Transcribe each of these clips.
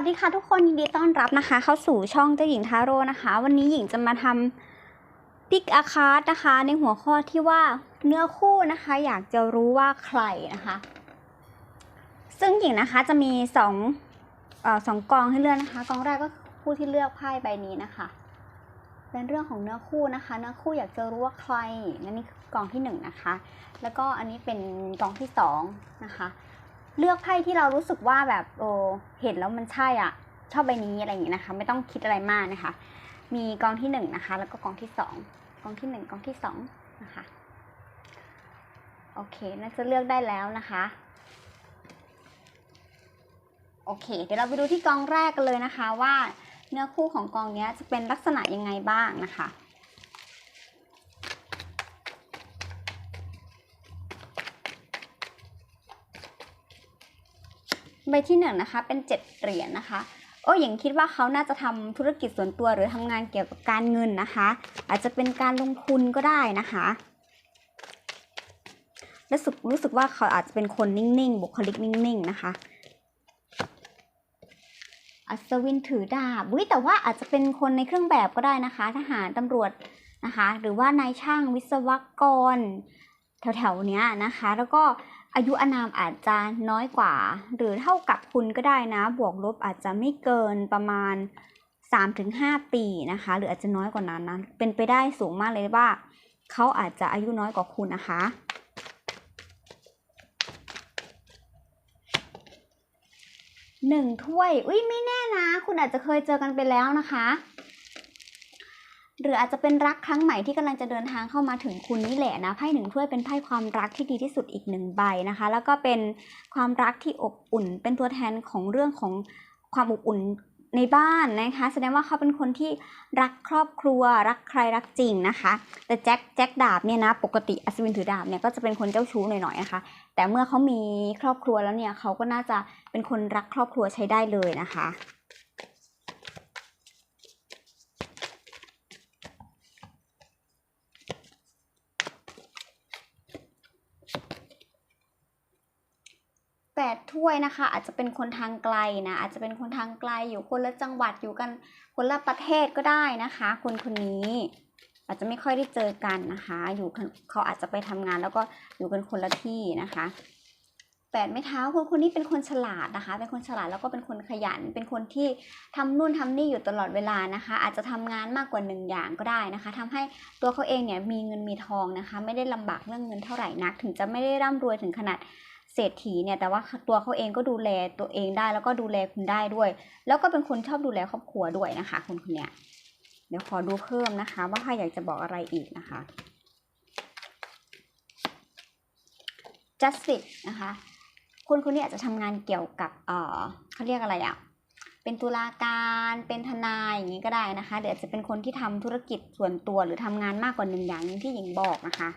วัสดีค่ะทุกคนยินดีต้อนรับนะคะ เข้าสู่ช่องเจ้าหญิงทาโร่นะคะ วันนี้หญิงจะมาทำปิกอาคาร์นะคะ ในหัวข้อที่ว่าเนื้อคู่นะคะ อยากจะรู้ว่าใครนะคะ ซึ่งหญิงนะคะจะมีสองเอ่อสองกองให้เลือกนะคะ กองแรกก็ผู้ที่เลือกไพ่ใบนี้นะคะ เป็นเรื่องของเนื้อคู่นะคะ เนื้อคู่อยากจะรู้ว่าใครนั่นนี่กองที่หนึ่งนะคะ แล้วก็อันนี้เป็นกองที่สองนะคะ เลือกไพ่ที่เรารู้สึกว่าแบบโอ้เห็นแล้วมันใช่อะ ชอบใบนี้อะไรอย่างเงี้ยนะคะ ไม่ต้องคิดอะไรมากนะคะ มีกองที่หนึ่งนะคะ แล้วก็กองที่สองกองที่หนึ่งกองที่สองนะคะโอเคน่าจะเลือกได้แล้วนะคะโอเค เดี๋ยวเราไปดูที่กองแรกกันเลยนะคะ ว่าเนื้อคู่ของกองนี้จะเป็นลักษณะยังไงบ้างนะคะ ใบที่หนึ่งนะคะเป็นเจ็ดเหรียญนะคะ โอ้ยยังคิดว่าเขาน่าจะทำธุรกิจส่วนตัวหรือทำงานเกี่ยวกับการเงินนะคะ อาจจะเป็นการลงทุนก็ได้นะคะรู้สึกรู้สึกว่าเขาอาจจะเป็นคนนิ่งๆ บุคลิกนิ่งๆ นะคะ อัศวินถือดาบอุ๊ยแต่ว่าอาจจะเป็นคนในเครื่องแบบก็ได้นะคะ ทหารตำรวจนะคะ หรือว่านายช่างวิศวกร แถวๆเนี้ยนะคะ แล้วก็ อายุอานามอาจจะน้อยกว่า หรือเท่ากับคุณก็ได้นะ บวกลบอาจจะไม่เกินประมาณ 3-5 ปีนะคะ หรืออาจจะน้อยกว่านั้นนะ เป็นไปได้สูงมากเลยว่า เขาอาจจะอายุน้อยกว่าคุณนะคะหนึ่งถ้วย อุ้ยไม่แน่นะ คุณอาจจะเคยเจอกันไปแล้วนะคะ หรืออาจจะเป็นรักครั้งใหม่ที่กำลังจะเดินทางเข้ามาถึงคุณนี่แหละนะไพ่หนึ่งถ้วยเป็นไพ่ความรักที่ดีที่สุดอีกหนึ่งใบนะคะ แล้วก็เป็นความรักที่อบอุ่น เป็นตัวแทนของเรื่องของความอบอุ่นในบ้านนะคะ แสดงว่าเขาเป็นคนที่รักครอบครัว รักใครรักจริงนะคะ แต่แจ็คแจ็คดาบเนี่ยนะปกติอัศวินถือดาบเนี่ยก็จะเป็นคนเจ้าชู้หน่อยๆนะคะ แต่เมื่อเขามีครอบครัวแล้วเนี่ยเขาก็น่าจะเป็นคนรักครอบครัวใช้ได้เลยนะคะ แปดถ้วยนะคะ อาจจะเป็นคนทางไกลนะ อาจจะเป็นคนทางไกลอยู่คนละจังหวัดอยู่กันคนละประเทศก็ได้นะคะ คนคนนี้ อาจจะไม่ค่อยได้เจอกันนะคะ อยู่เขาอาจจะไปทำงานแล้วก็อยู่กันคนละที่นะคะแปดไม้เท้าคนคนนี้เป็นคนฉลาดนะคะ เป็นคนฉลาดแล้วก็เป็นคนขยัน เป็นคนที่ทำนู่นทำนี่อยู่ตลอดเวลานะคะ อาจจะทำงานมากกว่าหนึ่งอย่างก็ได้นะคะทำให้ตัวเขาเองเนี่ยมีเงินมีทองนะคะ ไม่ได้ลำบากเรื่องเงินเท่าไหร่นัก ถึงจะไม่ได้ร่ำรวยถึงขนาด เศรษฐีเนี่ยแต่ว่าตัวเขาเองก็ดูแลตัวเองได้แล้วก็ดูแลคุณได้ด้วย แล้วก็เป็นคนชอบดูแลครอบครัวด้วยนะคะ คนคนเนี้ยเดี๋ยวขอดูเพิ่มนะคะ ว่าใครอยากจะบอกอะไรอีกนะคะ justice นะคะคนคนนี้อาจจะทำงานเกี่ยวกับเออเขาเรียกอะไรอะ่ะเป็นตุลาการเป็นทนายอย่างนี้ก็ได้นะคะเดี๋ยวอาจจะเป็นคนที่ทำธุรกิจส่วนตัวหรือทำงานมากกว่าหนึ่งอย่างที่หญิงบอกนะคะ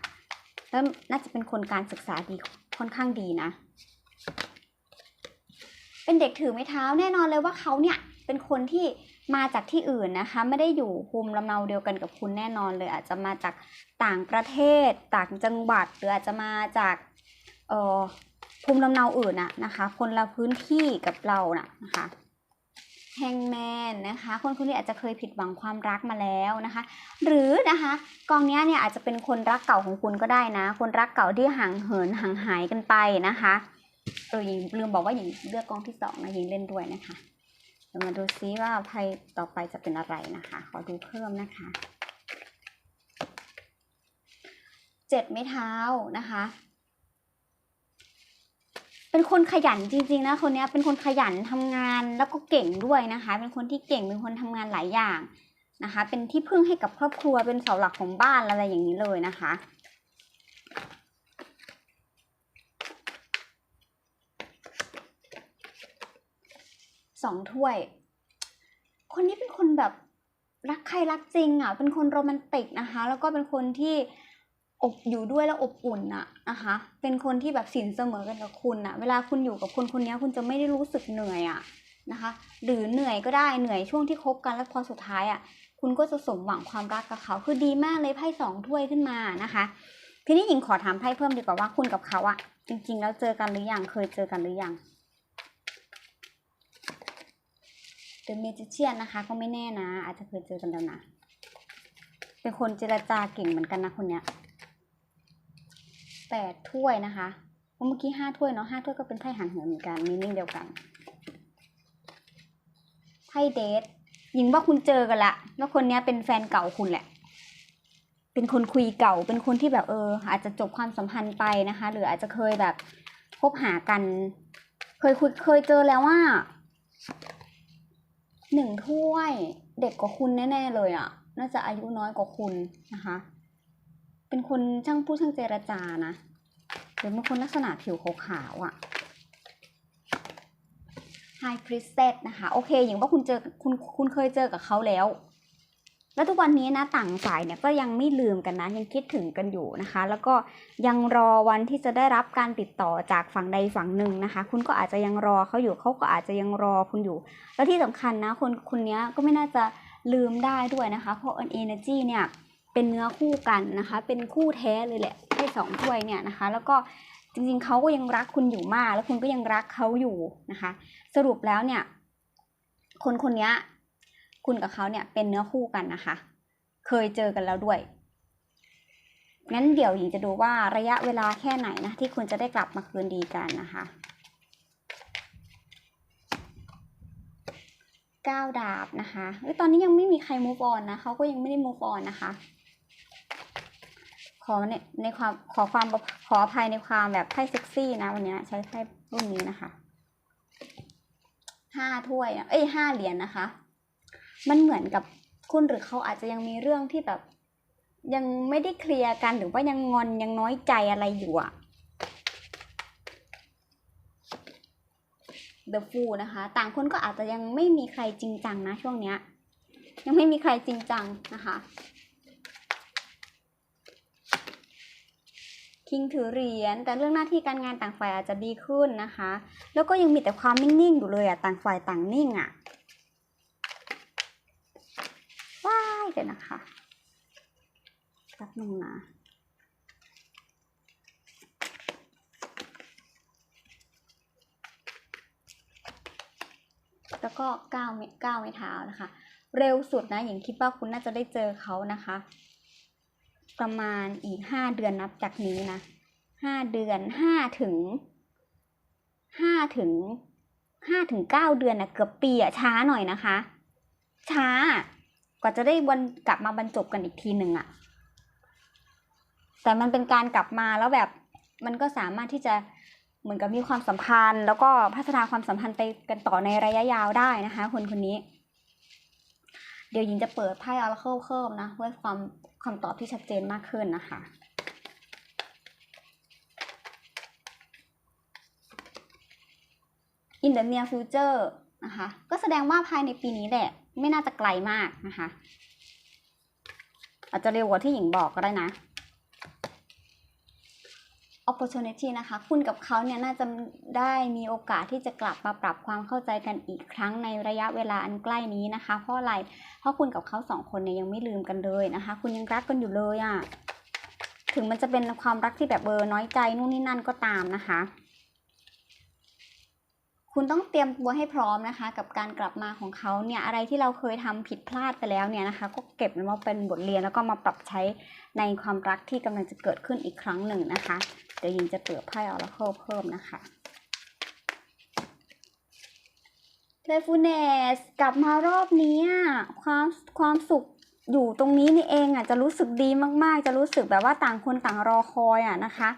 แล้วน่าจะเป็นคนการศึกษาดี ค่อนข้างดีนะ เป็นเด็กถือไม้เท้าแน่นอนเลยว่าเขาเนี่ยเป็นคนที่มาจากที่อื่นนะคะ ไม่ได้อยู่ภูมิลำเนาเดียวกันกับคุณแน่นอนเลย อาจจะมาจากต่างประเทศ ต่างจังหวัด หรืออาจจะมาจากเอ่อภูมิลำเนาอื่นอะนะคะ คนละพื้นที่กับเราน่ะนะคะ แฮงแมนนะคะ คนคนนี้อาจจะเคยผิดหวังความรักมาแล้วนะคะ หรือนะคะกองเนี้ยเนี่ยอาจจะเป็นคนรักเก่าของคุณก็ได้นะ คนรักเก่าที่ห่างเหินห่างหายกันไปนะคะเออหญิงลืมบอกว่าหญิงเลือกกองที่สองนะหญิงเล่นด้วยนะคะเดี๋ยวมาดูซิว่าไพ่ต่อไปจะเป็นอะไรนะคะ ขอดูเพิ่มนะคะเจ็ดไม้เท้านะคะ เป็นคนขยันจริงๆนะคนนี้เป็นคนขยันทำงานแล้วก็เก่งด้วยนะคะ เป็นคนที่เก่งเป็นคนทำงานหลายอย่างนะคะ เป็นที่พึ่งให้กับครอบครัวเป็นเสาหลักของบ้านอะไรอย่างนี้เลยนะคะสองถ้วย คนนี้เป็นคนแบบรักใครรักจริงอะ เป็นคนโรแมนติกนะคะ แล้วก็เป็นคนที่ อบอยู่ด้วยแล้วอบอุ่นอะนะคะ เป็นคนที่แบบสินเสมอกันกับคุณอะ เวลาคุณอยู่กับคนคนนี้คุณจะไม่ได้รู้สึกเหนื่อยอะนะคะ หรือเหนื่อยก็ได้เหนื่อยช่วงที่คบกันแล้วพอสุดท้ายอะคุณก็จะสมหวังความรักกับเขาคือดีมากเลยไพ่สองถ้วยขึ้นมานะคะทีนี้หญิงขอถามไพ่เพิ่มดีกว่าว่าคุณกับเขาอะจริง ๆ แล้วเจอกันหรือยังเคยเจอกันหรือยัง The Magician นะคะก็ไม่แน่นะ อาจจะเคยเจอกันแล้วนะ เป็นคนเจรจาเก่งเหมือนกันนะคนเนี้ย แปดถ้วยนะคะเพราะเมื่อกี้ห้าถ้วยเนาะห้าถ้วยก็เป็นไพ่หันเหินเหมือนกันมีนิ่งเดียวกัน ไพ่เดทหญิงว่าคุณเจอกันละว่าคนนี้เป็นแฟนเก่าคุณแหละ เป็นคนคุยเก่า เป็นคนที่แบบเออ อาจจะจบความสัมพันธ์ไปนะคะ หรืออาจจะเคยแบบคบหากัน เคยคุยเคยเจอแล้วว่าหนึ่งถ้วยเด็กกว่าคุณแน่ ๆ เลยอะ่ะ น่าจะอายุน้อยกว่าคุณนะคะ เป็นคนช่างพูดช่างเจรจานะหรือเป็นคนลักษณะผิวขาวๆอะ่ะ High Priestess นะคะ โอเค อย่างว่าคุณเจอคุณคุณเคยเจอกับเขาแล้ว แล้วทุกวันนี้นะต่างฝ่ายเนี่ยก็ยังไม่ลืมกันนะ ยังคิดถึงกันอยู่นะคะ แล้วก็ยังรอวันที่จะได้รับการติดต่อจากฝั่งใดฝั่งหนึ่งนะคะ คุณก็อาจจะยังรอเขาอยู่เขาก็อาจจะยังรอคุณอยู่ แล้วที่สำคัญนะคนคนนี้ก็ไม่น่าจะลืมได้ด้วยนะคะ เพราะ Energy เนี่ย เป็นเนื้อคู่กันนะคะ เป็นคู่แท้เลยแหละให้สองถ้วยเนี่ยนะคะ แล้วก็จริงๆเขาก็ยังรักคุณอยู่มาก แล้วคุณก็ยังรักเขาอยู่นะคะ สรุปแล้วเนี่ย คนคนนี้คุณกับเขาเนี่ยเป็นเนื้อคู่กันนะคะ เคยเจอกันแล้วด้วยงั้นเดี๋ยวหญิงจะดูว่าระยะเวลาแค่ไหนนะที่คุณจะได้กลับมาคืนดีกันนะคะก้าวดาบนะคะตอนนี้ยังไม่มีใคร move on นะเขาก็ยังไม่ได้ move on นะคะ ขอในในความขอความขออภัยในความแบบไพ่เซ็กซี่นะวันนี้ใช้ไพ่รุ่นนี้นะคะห้าถ้วยนะเอ้ยห้าเหรียญนะคะ มันเหมือนกับคุณหรือเขาอาจจะยังมีเรื่องที่แบบ ยังไม่ได้เคลียร์กันหรือว่ายังงอนยังน้อยใจอะไรอยู่อะ The Fool นะคะ ต่างคนก็อาจจะยังไม่มีใครจริงจังนะช่วงเนี้ย ยังไม่มีใครจริงจังนะคะ คิงถือเหรียญแต่เรื่องหน้าที่การงานต่างฝ่ายอาจจะดีขึ้นนะคะ แล้วก็ยังมีแต่ความนิ่งๆอยู่เลยอะต่างฝ่ายต่างนิ่งอะว้ายเดี๋ยวนะคะแป๊บนึงนะแล้วก็ก้าวไม่ก้าวไม่เท้านะคะ เร็วสุดนะอย่างคิดว่าคุณน่าจะได้เจอเขานะคะ ประมาณอีกห้าเดือนนับจากนี้นะห้าเดือนห้าถึงห้าถึงห้าถึงเก้าเดือนนะเกือบปีอะช้าหน่อยนะคะ ช้ากว่าจะได้วันกลับมาบรรจบกันอีกทีหนึ่งอะแต่มันเป็นการกลับมาแล้วแบบมันก็สามารถที่จะเหมือนกับมีความสัมพันธ์ แล้วก็พัฒนาความสัมพันธ์ไปกันต่อในระยะยาวได้นะคะ คนคนนี้ เดี๋ยวหญิงจะเปิดไพ่ Oracle เพิ่มนะเพื่อความ คำตอบที่ชัดเจนมากขึ้นนะคะ in the near future นะคะ ก็แสดงว่าภายในปีนี้แหละ ไม่น่าจะไกลมากนะคะ อาจจะเร็วกว่าที่หญิงบอกก็ได้นะ opportunity นะคะ คุณกับเขาเนี่ยน่าจะได้มีโอกาสที่จะกลับมาปรับความเข้าใจกันอีกครั้งในระยะเวลาอันใกล้นี้นะคะ เพราะอะไร เพราะคุณกับเขาสองคนเนี่ยยังไม่ลืมกันเลยนะคะ คุณยังรักกันอยู่เลยอะ่ะ ถึงมันจะเป็นความรักที่แบบเบอร์น้อยใจนู่นนี่นั่นก็ตามนะคะคุณต้องเตรียมตัวให้พร้อมนะคะ กับการกลับมาของเขาเนี่ยอะไรที่เราเคยทำผิดพลาดไปแล้วเนี่ยนะคะ ก็เก็บมันมาเป็นบทเรียนแล้วก็มาปรับใช้ในความรักที่กำลังจะเกิดขึ้นอีกครั้งหนึ่งนะคะ เดี๋ยวยิงจะเปิดไพ่ออร์เคิลเพิ่มนะคะเ l ฟูเนสกลับมารอบนี้ความความสุขอยู่ตรงนี้นี่เองอะจะรู้สึกดีมากๆ จะรู้สึกแบบว่าต่างคนต่างรอคอยอะนะคะ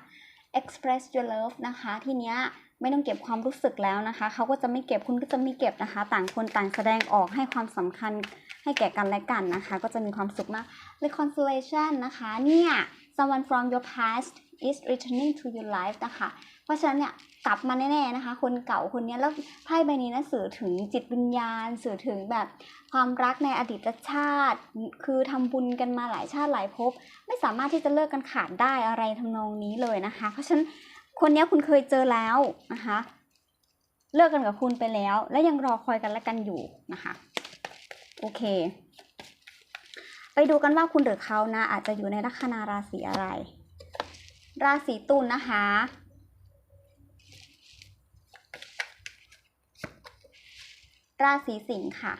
express your love นะคะ ทีเนี้ยไม่ต้องเก็บความรู้สึกแล้วนะคะ เขาก็จะไม่เก็บคุณก็จะไม่เก็บนะคะ ต่างคนต่างแสดงออกให้ความสำคัญให้แก่กันและกันนะคะ ก็จะมีความสุขมาก reconciliation นะคะ เนี่ย someone from your past is returning to your life นะคะ เพราะฉะนั้นเนี่ยกลับมาแน่ๆนะคะ คนเก่าคนนี้แล้วไพ่ใบนี้นะสื่อถึงจิตวิญญาณ สื่อถึงแบบความรักในอดีตชาติ คือทำบุญกันมาหลายชาติหลายภพไม่สามารถที่จะเลิกกันขาดได้อะไรทำนองนี้เลยนะคะ เพราะฉะนั้นคนนี้คุณเคยเจอแล้วนะคะ เลิกกันกับคุณไปแล้ว และยังรอคอยกันและกันอยู่นะคะโอเค ไปดูกันว่าคุณหรือเขานะอาจจะอยู่ในลัคนาราศีอะไร ราศีตุลนะคะ ราศีสิงค์ค่ะ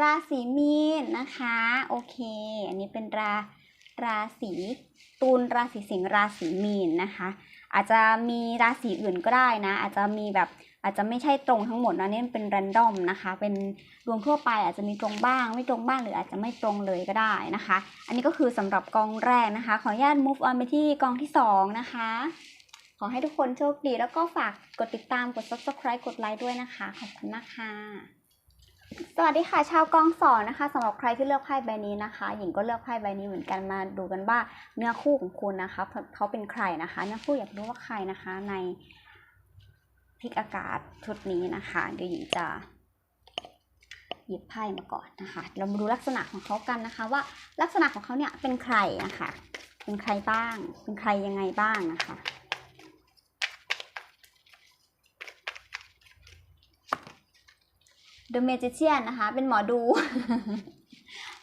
ราศีมีนนะคะ โอเค อันนี้เป็นราราศีตุลราศีสิงห์ราศีมีนนะคะ อาจจะมีราศีอื่นก็ได้นะ อาจจะมีแบบ อาจจะไม่ใช่ตรงทั้งหมดนะนี่เป็นแรนดอมนะคะ เป็นดวงทั่วไปอาจจะมีตรงบ้าง ไม่ตรงบ้างหรืออาจจะไม่ตรงเลยก็ได้นะคะ อันนี้ก็คือสำหรับกองแรกนะคะ ขออนุญาต move on ไปที่กองที่สองนะคะ ขอให้ทุกคนโชคดี แล้วก็ฝากกดติดตามกด subscribe กดไลค์ด้วยนะคะ ขอบคุณมากค่ะสวัสดีค่ะชาวกองสอนนะคะสำหรับใครที่เลือกไพ่ใบนี้นะคะ หญิงก็เลือกไพ่ใบนี้เหมือนกันมาดูกันว่าเนื้อคู่ของคุณนะคะเขาเป็นใครนะคะเนื้อคู่อยากรู้ว่าใครนะคะใน พิกอากาศชุดนี้นะคะ เดี๋ยวหญิงจะหยิบไพ่มาก่อนนะคะ เรามาดูลักษณะของเขากันนะคะ ว่าลักษณะของเขาเนี่ยเป็นใครนะคะ เป็นใครบ้าง เป็นใครยังไงบ้างนะคะ The Magician นะคะ เป็นหมอดู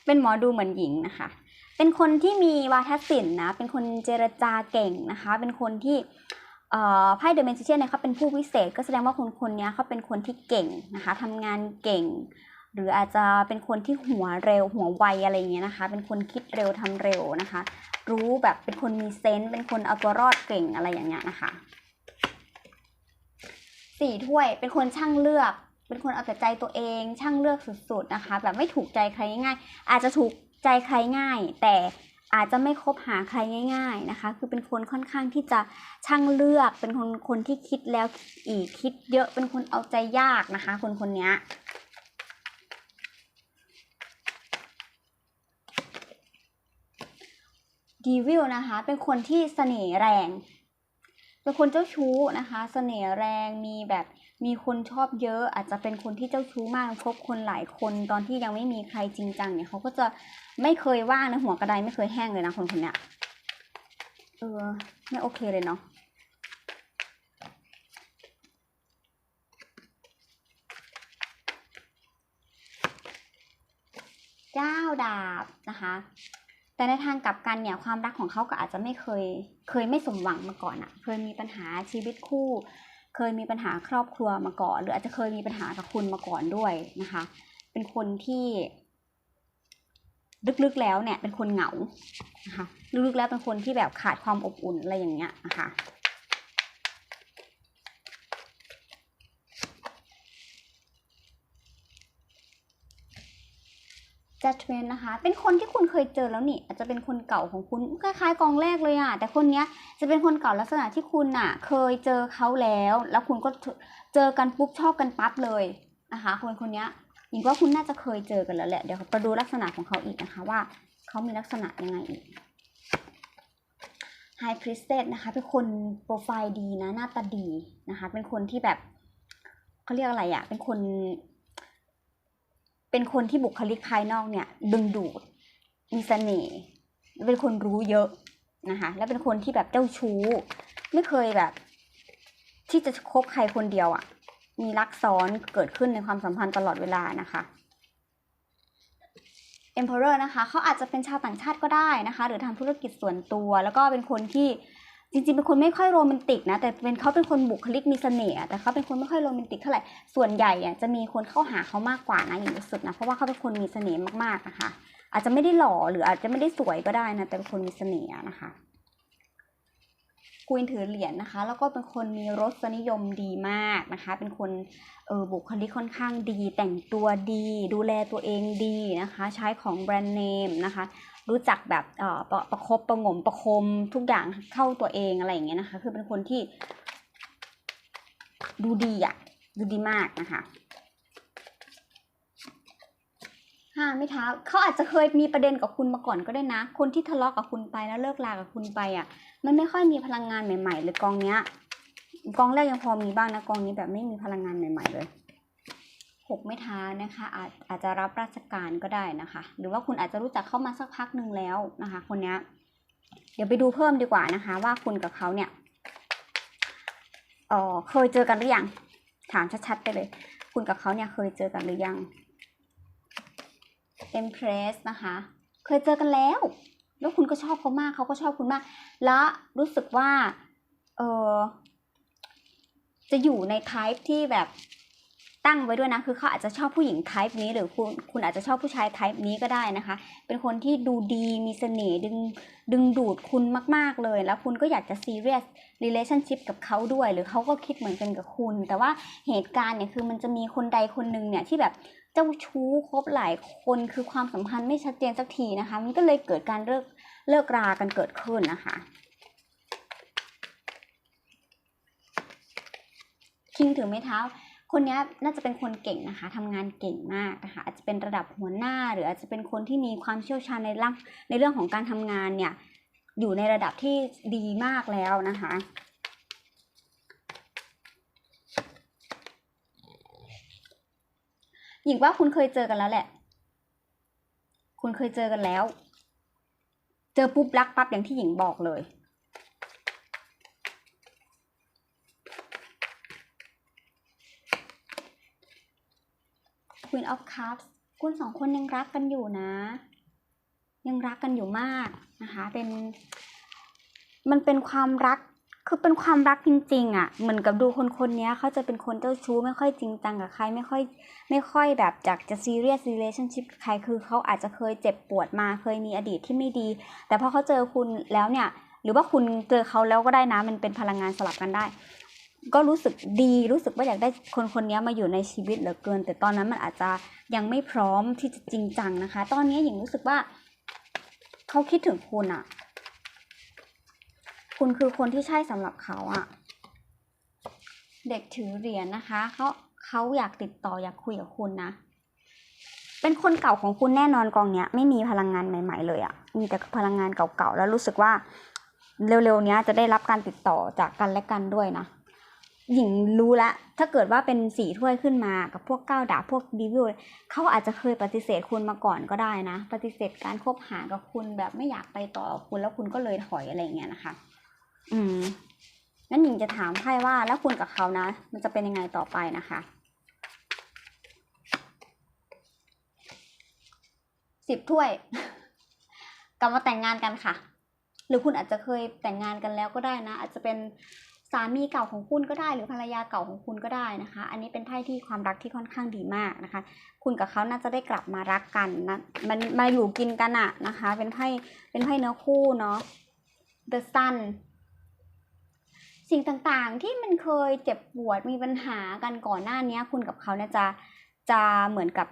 เป็นหมอดูเหมือนหญิงนะคะ เป็นคนที่มีวาทศิลป์นะ เป็นคนเจรจาเก่งนะคะ เป็นคนที่ เอ่อไพ่ The Magician เนี่ยเขาเป็นผู้วิเศษ ก็แสดงว่าคนคนนี้เขาเป็นคนที่เก่งนะคะทำงานเก่ง หรืออาจจะเป็นคนที่หัวเร็วหัวไวอะไรอย่างเงี้ยนะคะ เป็นคนคิดเร็วทำเร็วนะคะ รู้แบบเป็นคนมีเซนส์เป็นคนเอาตัวรอดเก่งอะไรอย่างเงี้ยนะคะสี่ถ้วยเป็นคนช่างเลือก เป็นคนเอาแต่ใจตัวเองช่างเลือกสุดๆนะคะ แบบไม่ถูกใจใครง่าย อาจจะถูกใจใครง่าย แต่ อาจจะไม่คบหาใครง่าย ๆนะคะ คือเป็นคนค่อนข้างที่จะช่างเลือก เป็นคนคนที่คิดแล้วอีกคิดเยอะ เป็นคนเอาใจยากนะคะ คนคนนี้ดีวิลนะคะ เป็นคนที่เสน่ห์แรง เป็นคนเจ้าชู้นะคะเสน่ห์แรงมีแบบมีคนชอบเยอะ อาจจะเป็นคนที่เจ้าชู้มากคบคนหลายคนตอนที่ยังไม่มีใครจริงจังเนี่ยเขาก็จะไม่เคยว่างนะหัวกระไดไม่เคยแห้งเลยนะคนคนเนี้ยเออไม่โอเคเลยเนาะเจ้าดาบนะคะ แต่ในทางกลับกันเนี่ยความรักของเขาก็อาจจะไม่เคย เคยไม่สมหวังมาก่อนอะ่ะ เคยมีปัญหาชีวิตคู่ เคยมีปัญหาครอบครัวมาก่อน หรืออาจจะเคยมีปัญหากับคุณมาก่อนด้วยนะคะ เป็นคนที่ลึกๆแล้วเนี่ยเป็นคนเหงานะคะลึกๆแล้วเป็นคนที่แบบขาดความอบอุ่นอะไรอย่างเงี้ยนะคะ judgment นะคะ เป็นคนที่คุณเคยเจอแล้วนี่ อาจจะเป็นคนเก่าของคุณคล้ายๆกองแรกเลยอะแต่คนเนี้ยจะเป็นคนเก่าลักษณะที่คุณอะเคยเจอเขาแล้ว แล้วคุณก็เจอกันปุ๊บชอบกันปั๊บเลยนะคะ คนคนเนี้ยหญิงว่าคุณน่าจะเคยเจอกันแล้วแหละ เดี๋ยวไปดูลักษณะของเขาอีกนะคะว่าเขามีลักษณะยังไงอีก High Priestess นะคะ เป็นคนโปรไฟล์ดีนะ หน้าตาดีนะคะ เป็นคนที่แบบเขาเรียกอะไรอะเป็นคน เป็นคนที่บุคลิกภายนอกเนี่ยดึงดูด มีเสน่ห์เป็นคนรู้เยอะนะคะ และเป็นคนที่แบบเจ้าชู้ ไม่เคยแบบ ที่จะคบใครคนเดียวอะ่ะ มีรักซ้อนเกิดขึ้นในความสัมพันธ์ตลอดเวลานะคะ Emperor นะคะเขาอาจจะเป็นชาวต่างชาติก็ได้นะคะ หรือทำธุรกิจส่วนตัว แล้วก็เป็นคนที่ จริงๆ เป็นคนไม่ค่อยโรแมนติกนะ แต่เป็นเขาเป็นคนบุคลิกมีเสน่ห์แต่เขาเป็นคนไม่ค่อยโรแมนติกเท่าไหร่ส่วนใหญ่อะจะมีคนเข้าหาเขามากกว่านะอย่างที่สุดนะเพราะว่าเขาเป็นคนมีเสน่ห์มากๆนะคะ อาจจะไม่ได้หล่อหรืออาจจะไม่ได้สวยก็ได้นะแต่เป็นคนมีเสน่ห์อะนะคะกุนถือเหรียญนะคะ แล้วก็เป็นคนมีรสนิยมดีมากนะคะ เป็นคนเออบุคลิกค่อนข้างดี แต่งตัวดี ดูแลตัวเองดีนะคะ ใช้ของแบรนด์เนมนะคะ รู้จักแบบเอ่อประประคบประงมประคมทุกอย่างเข้าตัวเองอะไรอย่างเงี้ยนะคะ คือเป็นคนที่ ดูดีอะดูดีมากนะคะห้าไม่ท้าเขาอาจจะเคยมีประเด็นกับคุณมาก่อนก็ได้นะ คนที่ทะเลาะกับคุณไปแล้วเลิกลากับคุณไปอะ มันไม่ค่อยมีพลังงานใหม่ๆเลยกองเนี้ย กองแรกยังพอมีบ้างนะกองนี้แบบไม่มีพลังงานใหม่ ๆ เลย หกไม่ท้านะคะอาจอาจจะรับราชการก็ได้นะคะ หรือว่าคุณอาจจะรู้จักเข้ามาสักพักหนึ่งแล้วนะคะ คนนี้เดี๋ยวไปดูเพิ่มดีกว่านะคะ ว่าคุณกับเขาเนี่ยเออเคยเจอกันหรือยังถามชัดๆไปเลย คุณกับเขาเนี่ยเคยเจอกันหรือยัง Empress นะคะ เคยเจอกันแล้ว แล้วคุณก็ชอบเขามากเขาก็ชอบคุณมาก และรู้สึกว่าเออจะอยู่ใน type ที่แบบ ตั้งไว้ด้วยนะ คือเขาอาจจะชอบผู้หญิง type นี้ หรือคุณคุณอาจจะชอบผู้ชาย type นี้ก็ได้นะคะ เป็นคนที่ดูดีมีเสน่ห์ดึงดึงดูดคุณมากๆเลย แล้วคุณก็อยากจะ serious relationship กับเขาด้วย หรือเขาก็คิดเหมือนกันกับคุณ แต่ว่าเหตุการณ์เนี่ยคือมันจะมีคนใดคนหนึ่งเนี่ยที่แบบเจ้าชู้คบหลายคนคือความสัมพันธ์ไม่ชัดเจนสักทีนะคะ มันก็เลยเกิดการเลิกเลิกรากันเกิดขึ้นนะคะคิงถือไม้เท้า คนนี้น่าจะเป็นคนเก่งนะคะทำงานเก่งมากนะคะอาจจะเป็นระดับหัวหน้า หรืออาจจะเป็นคนที่มีความเชี่ยวชาญในเรื่องในเรื่องของการทำงานเนี่ยอยู่ในระดับที่ดีมากแล้วนะคะหญิงว่าคุณเคยเจอกันแล้วแหละ คุณเคยเจอกันแล้ว เจอปุ๊บรักปั๊บอย่างที่หญิงบอกเลย Queen of Cups คุณสองคนยังรักกันอยู่นะ ยังรักกันอยู่มากนะคะ เป็น มันเป็นความรักคือเป็นความรักจริงๆอะ่ะ เหมือนกับดูคนคนนี้เขาจะเป็นคนเจ้าชู้ไม่ค่อยจริงจังกับใครไม่ค่อยไม่ค่อยแบบอยากจะ serious relationship กับใครคือเขาอาจจะเคยเจ็บปวดมาเคยมีอดีตที่ไม่ดี แต่พอเขาเจอคุณแล้วเนี่ย หรือว่าคุณเจอเขาแล้วก็ได้นะมันเป็นพลังงานสลับกันได้ ก็รู้สึกดีรู้สึกว่าอยากได้คนคนนี้มาอยู่ในชีวิตเหลือเกิน แต่ตอนนั้นมันอาจจะยังไม่พร้อมที่จะจริงจังนะคะ ตอนนี้หญิงรู้สึกว่าเขาคิดถึงคุณอะคุณคือคนที่ใช่สำหรับเขาอะเด็กถือเหรียญนะคะเขาเขาอยากติดต่ออยากคุยกับคุณนะเป็นคนเก่าของคุณแน่นอนกองเนี้ยไม่มีพลังงานใหม่ ๆ เลยอะมีแต่พลังงานเก่าๆแล้วรู้สึกว่าเร็วๆเนี้ยจะได้รับการติดต่อจากกันและกันด้วยนะ หญิงรู้ละ ถ้าเกิดว่าเป็นสีถ้วยขึ้นมากับพวกก้าวดาบพวกดีวิวเขาอาจจะเคยปฏิเสธคุณมาก่อนก็ได้นะ ปฏิเสธการคบหากับคุณแบบไม่อยากไปต่อคุณแล้วคุณก็เลยถอยอะไรเงี้ยนะคะ อืมงั้นหญิงจะถามไพ่ว่าแล้วคุณกับเขานะ มันจะเป็นยังไงต่อไปนะคะสิบถ้วย กลับมาแต่งงานกันค่ะ หรือคุณอาจจะเคยแต่งงานกันแล้วก็ได้นะ อาจจะเป็น สามีเก่าของคุณก็ได้ หรือภรรยาเก่าของคุณก็ได้นะคะ อันนี้เป็นไพ่ที่ความรักที่ค่อนข้างดีมากนะคะ คุณกับเขาน่าจะได้กลับมารักกันนะมันมาอยู่กินกันอะนะคะ เป็นไพ่เป็นไพ่เนื้อคู่เนาะ The Sun สิ่งต่างๆที่มันเคยเจ็บปวดมีปัญหากันก่อนหน้านี้คุณกับเขาเนี่ยจะจะเหมือนกับ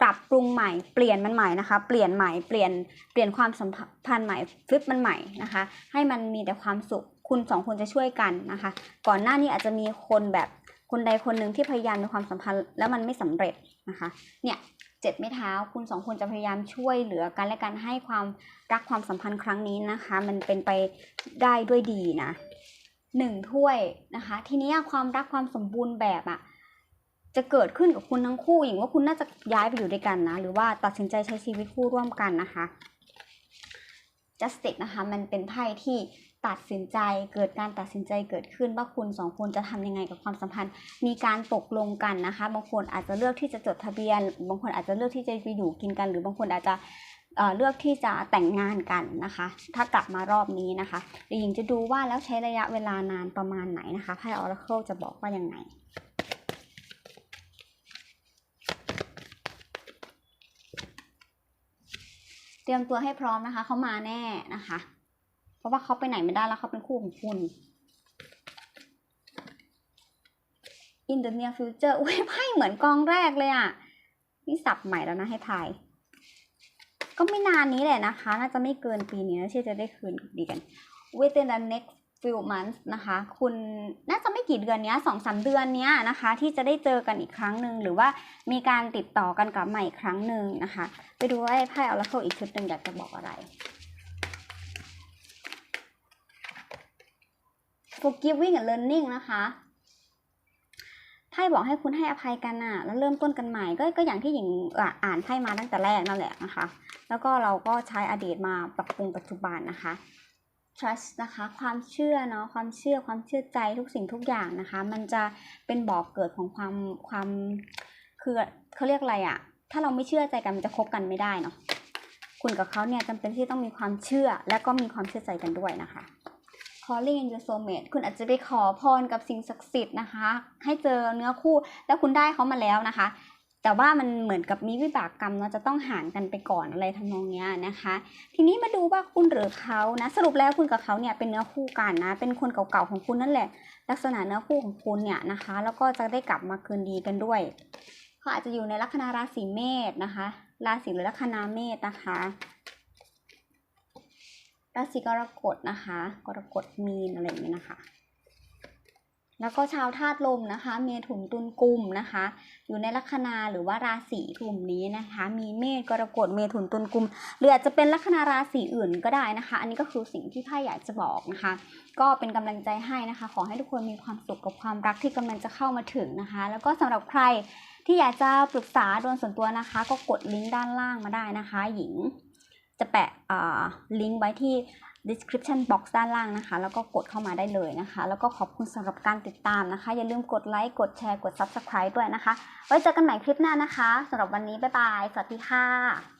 ปรับปรุงใหม่เปลี่ยนมันใหม่นะคะ เปลี่ยนใหม่เปลี่ยนเปลี่ยนความสัมพันธ์ใหม่ฟลิปมันใหม่นะคะ ให้มันมีแต่ความสุข คุณสองคนจะช่วยกันนะคะ ก่อนหน้านี้อาจจะมีคนแบบคนใดคนหนึ่งที่พยายามมีความสัมพันธ์แล้วมันไม่สำเร็จนะคะ เนี่ยเจ็ดไม้เท้าคุณสองคนจะพยายามช่วยเหลือกันและกันให้ความรักความสัมพันธ์ครั้งนี้นะคะ มันเป็นไปได้ด้วยดีนะหนึ่งถ้วยนะคะ ทีนี้ความรักความสมบูรณ์แบบอะจะเกิดขึ้นกับคุณทั้งคู่อย่างว่าคุณน่าจะย้ายไปอยู่ด้วยกันนะ หรือว่าตัดสินใจใช้ชีวิตคู่ร่วมกันนะคะ justice นะคะ มันเป็นไพ่ที่ ตัดสินใจเกิดการตัดสินใจเกิดขึ้นว่าคุณสองคนจะทำยังไงกับความสัมพันธ์ มีการตกลงกันนะคะบางคนอาจจะเลือกที่จะจดทะเบียน บางคนอาจจะเลือกที่จะไปอยู่กินกัน หรือบางคนอาจจะเลือกที่จะแต่งงานกันนะคะ ถ้ากลับมารอบนี้นะคะเดี๋ยวหญิงจะดูว่าแล้วใช้ระยะเวลานานประมาณไหนนะคะไพ่ Oracle จะบอกว่ายังไงเตรียมตัวให้พร้อมนะคะเขามาแน่นะคะ เพราะว่าเขาไปไหนไม่ได้แล้วเขาเป็นคู่ของคุณ in the near future อุ้ยไพ่เหมือนกองแรกเลยอะ่ะ นี่สับใหม่แล้วนะให้ทาย ก็ไม่นานนี้แหละนะคะ น่าจะไม่เกินปีนี้นะที่จะได้คืนดีกัน within the next few months นะคะ คุณน่าจะไม่กี่เดือนนี้สองสามเดือนนี้นะคะ ที่จะได้เจอกันอีกครั้งหนึ่งหรือว่ามีการติดต่อกันกลับมาอีกครั้งหนึ่งนะคะ ไปดูว่าไอ้ไพ่ Oracle อีกชุดหนึ่งอยากจะบอกอะไร forgiving and learning นะคะไพ่บอกให้คุณให้อภัยกันน่ะแล้วเริ่มต้นกันใหม่ก็ก็อย่างที่หญิงอ่านไพ่มาตั้งแต่แรกนั่นแหละนะคะ แล้วก็เราก็ใช้อดีตมาปรับปรุงปัจจุบันนะคะ trust นะคะ ความเชื่อเนาะความเชื่อความเชื่อใจทุกสิ่งทุกอย่างนะคะ มันจะเป็นบอกเกิดของความความคือเขาเรียกอะไรอะถ้าเราไม่เชื่อใจกันมันจะคบกันไม่ได้เนาะคุณกับเขาเนี่ยจำเป็นที่ต้องมีความเชื่อและก็มีความเชื่อใจกันด้วยนะคะ calling in your soulmate คุณอาจจะไปขอพรกับสิ่งศักดิ์สิทธิ์นะคะ ให้เจอเนื้อคู่แล้วคุณได้เขามาแล้วนะคะ แต่ว่ามันเหมือนกับมีวิบากกรรมเนาะจะต้องห่างกันไปก่อนอะไรทำนองเนี้ยนะคะ ทีนี้มาดูว่าคุณหรือเขานะ สรุปแล้วคุณกับเขาเนี่ยเป็นเนื้อคู่กันนะ เป็นคนเก่าๆของคุณนั่นแหละ ลักษณะเนื้อคู่ของคุณเนี่ยนะคะ แล้วก็จะได้กลับมาคืนดีกันด้วยเขาอาจจะอยู่ในลัคนาราศีเมษนะคะ ราศีหรือลัคนาเมษนะคะ ราศีกรกฎนะคะ กรกฎมีนอะไรอย่างเงี้ยนะคะ แล้วก็ชาวธาตุลมนะคะ เมถุนตุลกุมนะคะ อยู่ในลัคนาหรือว่าราศีกลุ่มนี้นะคะ มีเมษกรกฎเมถุนตุลกุมหรืออาจจะเป็นลัคนาราศีอื่นก็ได้นะคะ อันนี้ก็คือสิ่งที่ไพ่อยากจะบอกนะคะ ก็เป็นกำลังใจให้นะคะ ขอให้ทุกคนมีความสุขกับความรักที่กำลังจะเข้ามาถึงนะคะ แล้วก็สำหรับใครที่อยากจะปรึกษาดวงส่วนตัวนะคะ ก็กดลิงก์ด้านล่างมาได้นะคะ หญิง จะแปะลิงก์ไว้ที่ description box ด้านล่างนะคะ แล้วก็กดเข้ามาได้เลยนะคะ แล้วก็ขอบคุณสำหรับการติดตามนะคะ อย่าลืมกดไลค์ กดแชร์ กด subscribe ด้วยนะคะ ไว้เจอกันใหม่คลิปหน้านะคะสำหรับวันนี้ บ๊ายบาย สวัสดีค่ะ